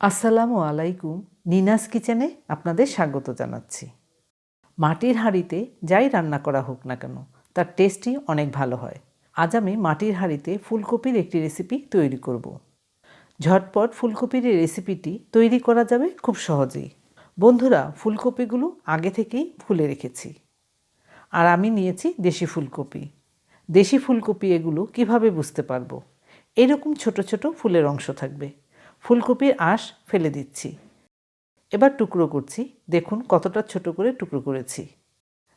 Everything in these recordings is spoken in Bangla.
আসসালামু আলাইকুম, নিনাস কিচেনে আপনাদের স্বাগত জানাচ্ছি। মাটির হাঁড়িতে যাই রান্না করা হোক না কেন, তার টেস্টই অনেক ভালো হয়। আজ আমি মাটির হাঁড়িতে ফুলকপির একটি রেসিপি তৈরি করব। ঝটপট ফুলকপির এই রেসিপিটি তৈরি করা যাবে খুব সহজেই। বন্ধুরা, ফুলকপিগুলো আগে থেকেই ফুলে রেখেছি। আর আমি নিয়েছি দেশি ফুলকপি। দেশি ফুলকপি এগুলো কীভাবে বুঝতে পারব? এরকম ছোট ছোট ফুলের অংশ থাকবে। ফুলকপির আঁশ ফেলে দিচ্ছি। এবার টুকরো করছি। দেখুন কতটা ছোট করে টুকরো করেছি।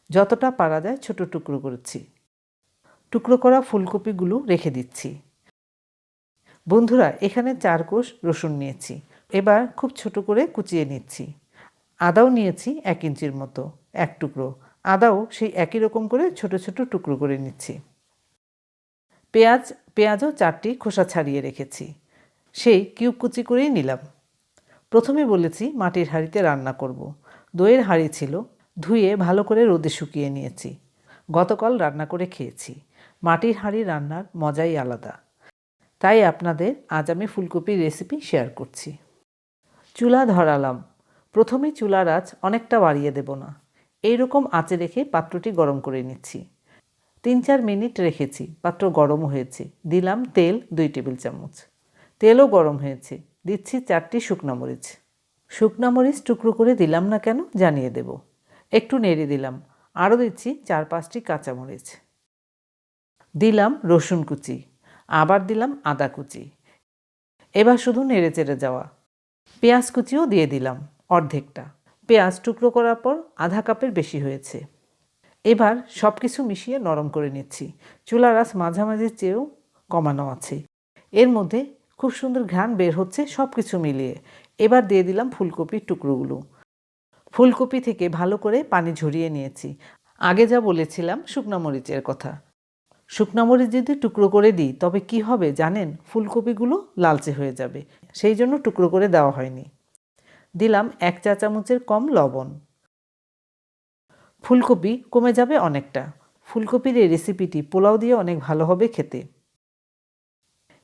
যতটা পারা যায় ছোট টুকরো করেছি। টুকরো করা ফুলকপিগুলো রেখে দিচ্ছি। বন্ধুরা, এখানে চার কোষ রসুন নিয়েছি। এবার খুব ছোট করে কুচিয়ে নিচ্ছি। আদাও নিয়েছি এক ইঞ্চির মতো, এক টুকরো। আদাও সেই একই রকম করে ছোট ছোট টুকরো করে নিচ্ছি। পেঁয়াজ, পেঁয়াজও চারটি খোসা ছাড়িয়ে রেখেছি। সেই কিউব কুচি করেই নিলাম। প্রথমে বলেছি, মাটির হাঁড়িতে রান্না করব। দইয়ের হাঁড়ি ছিল, ধুয়ে ভালো করে রোদে শুকিয়ে নিয়েছি। গতকাল রান্না করে খেয়েছি। মাটির হাঁড়ি রান্নার মজাই আলাদা। তাই আপনাদের আজ আমি ফুলকপির রেসিপি শেয়ার করছি। চুলা ধরালাম। প্রথমে চুলার আঁচ অনেকটা বাড়িয়ে দেব না। এই রকম আঁচে রেখে পাত্রটি গরম করে নিচ্ছি। তিন চার মিনিট রেখেছি, পাত্র গরম হয়েছে। দিলাম তেল দুই টেবিল চামচ। তেলও গরম হয়েছে। দিচ্ছি চারটি শুকনো মরিচ। শুকনো মরিচ টুকরো করে দিলাম না কেন জানিয়ে দেব। একটু নেড়ে দিলাম। আরও দিচ্ছি চার পাঁচটি কাঁচামরিচ দিলাম রসুন কুচি। আবার দিলাম আদা কুচি। এবার শুধু নেড়ে চেড়ে যাওয়া। পেঁয়াজ কুচিও দিয়ে দিলাম অর্ধেকটা। পেঁয়াজ টুকরো করার পর আধা কাপের বেশি হয়েছে। এবার সব কিছু মিশিয়ে নরম করে নিচ্ছি। চুলার আঁচ মাঝামাঝির চেয়েও কমানো আছে। এর মধ্যে খুব সুন্দর ঘ্রাণ বের হচ্ছে সব কিছু মিলিয়ে। এবার দিয়ে দিলাম ফুলকপির টুকরোগুলো। ফুলকপি থেকে ভালো করে পানি ঝরিয়ে নিয়েছি। আগে যা বলেছিলাম, শুকনো মরিচের কথা। শুকনো মরিচ যদি টুকরো করে দিই, তবে কি হবে জানেন? ফুলকপিগুলো লালচে হয়ে যাবে। সেই জন্য টুকরো করে দেওয়া হয়নি। দিলাম এক চা চামচের কম লবণ। ফুলকপি কমে যাবে অনেকটা। ফুলকপির এই রেসিপিটি পোলাও দিয়ে অনেক ভালো হবে খেতে।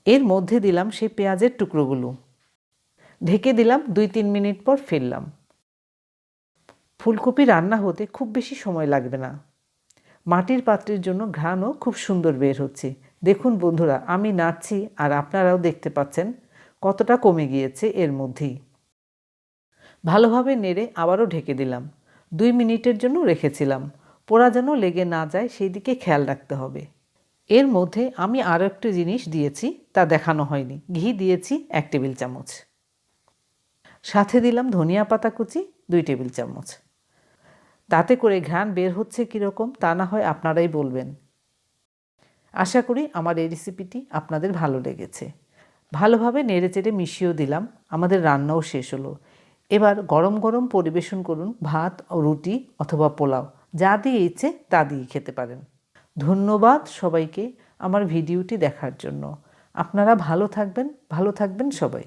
এর মধ্যে দিলাম সেই পেঁয়াজের টুকরোগুলো। ঢেকে দিলাম দুই তিন মিনিট পর ফেললাম। ফুলকপি রান্না হতে খুব বেশি সময় লাগবে না। মাটির পাত্রের জন্য ঘ্রাণও খুব সুন্দর বের হচ্ছে। দেখুন বন্ধুরা, আমি নাচছি আর আপনারাও দেখতে পাচ্ছেন কতটা কমে গিয়েছে এর মধ্যেই। ভালোভাবে নেড়ে আবারও ঢেকে দিলাম। দুই মিনিটের জন্য রেখেছিলাম। পোড়া যেন লেগে না যায়, সেই দিকে খেয়াল রাখতে হবে। এর মধ্যে আমি আরও একটি জিনিস দিয়েছি, তা দেখানো হয়নি। ঘি দিয়েছি এক টেবিল চামচ। সাথে দিলাম ধনিয়া পাতা কুচি, দুই টেবিল চামচ। তাতে করে ঘ্রাণ বের হচ্ছে কীরকম, তা না হয় আপনারাই বলবেন। আশা করি আমার এই রেসিপিটি আপনাদের ভালো লেগেছে। ভালোভাবে নেড়ে চেড়ে মিশিয়েও দিলাম, আমাদের রান্নাও শেষ হলো। এবার গরম গরম পরিবেশন করুন ভাত, রুটি অথবা পোলাও, যা দিয়ে ইচ্ছে তা দিয়ে খেতে পারেন। ধন্যবাদ সবাইকে আমার ভিডিওটি দেখার জন্য। আপনারা ভালো থাকবেন ভালো থাকবেন সবাই।